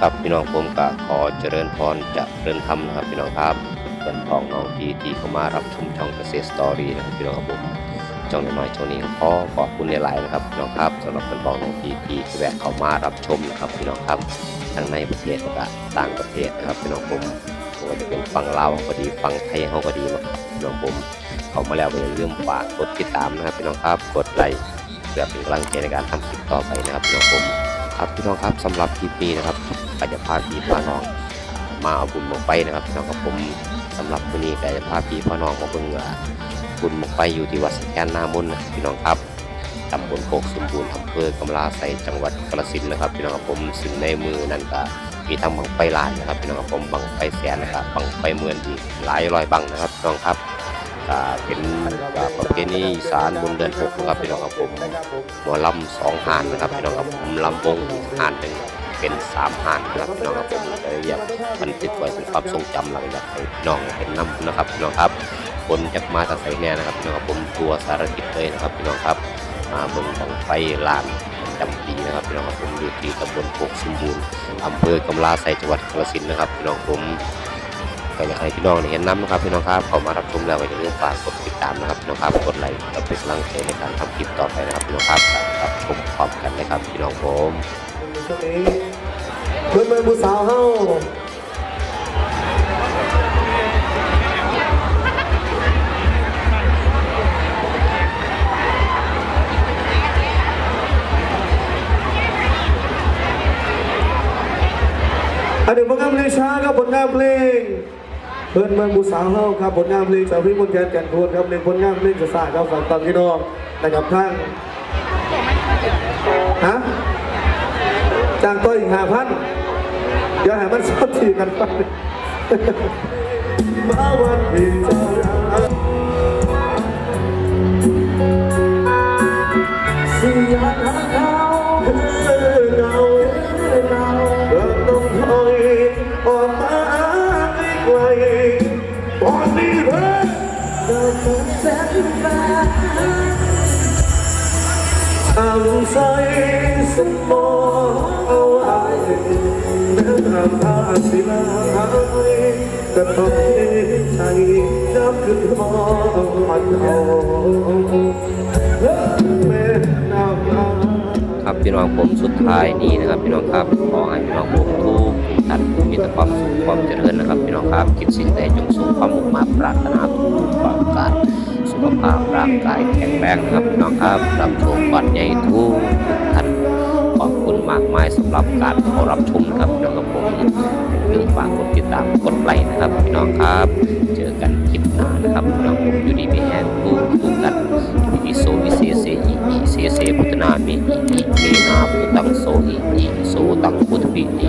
ครับพี่น้องผมก็ขอเจริญพรจะเริญธรรมนะครับพี่น้องครับเป็นพ้องน้องที่ที่เข้ามารับชมช่องเกษตรสตอรี่นะครับพี่น้องครับผมช่องน้อยๆช่องนี้ขอขอบคุณหลายๆนะครับพี่น้องครับสำหรับเป็นพ้องน้องที่ที่แวะเข้ามารับชมนะครับพี่น้องครับทั้งในประเทศและต่างประเทศนะครับพี่น้องผมไม่ว่าจะเป็นฝั่งลาวก็ดีฝั่งไทยเขาก็ดีนะครับพี่น้องผมเข้ามาแล้วก็อย่าลืมฝากกดติดตามนะครับพี่น้องครับกดไลค์เพื่อเป็นกำลังใจในการทำคลิปต่อไปนะครับพี่น้องผม ครับพี่น้องครับสำหรับคลิปนี้นะครับก็จะพาพี่พาน้องมาเอาบุญมาไฟนะครับพี่น้องครับผมสำหรับวันนี้ก็จะพาพี่พาน้องมาเบิ่งว่าบุญมาไฟอยู่ที่วัดสแกนนามุนนะพี่น้องครับตำบลโคกสมบูรณ์อำเภอกำลาไสจังหวัดกาฬสินนะครับพี่น้องครับผมซึ่งในมือนั้นก็มีทั้งบังไฟลายนะครับพี่น้องครับผมบังไฟแสนนะครับบังไฟเมือนที่หลายร้อยบังนะครับพี่น้องครับ ก็เป็นก็ประเพณีอีสารบุญเดือนหกนะครับพี่น้องครับผมหมอลำสองหานนะครับพี่น้องครับผมลำวงหานหนึ่งเป็นสามหานนะครับพี่น้องครับผมจะเรียกบันทึกไว้เป็นความทรงจำหลังจากให้พี่น้องเห็นน้ำนะครับพี่น้องครับคนจากมาตะไซแน่นะครับพี่น้องครับผมตัวสารทิศเลยนะครับพี่น้องครับมาบิ่งของไฟลานจำปีนะครับพี่น้องครับผมอยู่ที่ตำบลโคกสมบูรณ์อำเภอกำลาไซจังหวัดกาฬสินธุ์นะครับพี่น้องผม ก็อยากให้พี่น้องเห็นน้ำนะครับพี่น้องครับเข้ามารับชมแล้วก็อย่าลืมฝากกดติดตามนะครับพี่น้องครับกดไลค์และเป็นกำลังใจในการทำคลิปต่อไปนะครับพี่น้องครับรับชมพร้อมกันเลยครับพี่น้องผมช่วงนี้เพื่อนเมืองผู้สาวเฮาอันหนึ่งผลงานเพลงช้าครับผลงานเพลง เพื่อนเมืองผู้สาเฮาครับผลงานเพลงจากพี่มนต์แคนแก่นคูณครับหนึ่งผลงานเพลงจะสางครับฝากตามพี่น้องนะครับท่านฮะจางต้อยอีกห้าพันเดี๋ยวให้มันสดทีกันไปมาวันที่จะเสียงเขาคื ตอนนี้เพิ่งเดินแสนฟ้าทำใจสมองเอาไว้แม้ทำท่าสิลาก็ต้องเห็นใจน้ำขึ้นมองมันเอาแม่น้ำครับพี่น้องผมสุดท้ายนี้นะครับ พี่น้องครับขอให้พี่น้องผมทุก ท่านมีแต่ความสุขความเจริญนะครับพี่น้องครับคิดสิ่งใดจงสมความมุ่งมั่นปรารถนาทุกประการสุขภาพร่างกายแข็งแรงนะครับพี่น้องครับรับชมบัตรใหญ่ทุกท่านขอบคุณมากมายสำหรับการขอรับชมนะครับพี่น้องครับผมอย่าลืมฝากกดติดตามกดไลค์นะครับพี่น้องครับ เจอกันคลิปหน้านะครับพี่น้องผมอยู่ดีไม่แห้งทุกทุกกันอิโซวิเศษเสอิอิเสเสพุทธนามิอิอิเมนาพุตังโสอิอิโสตังพุทธิอิ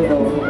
这个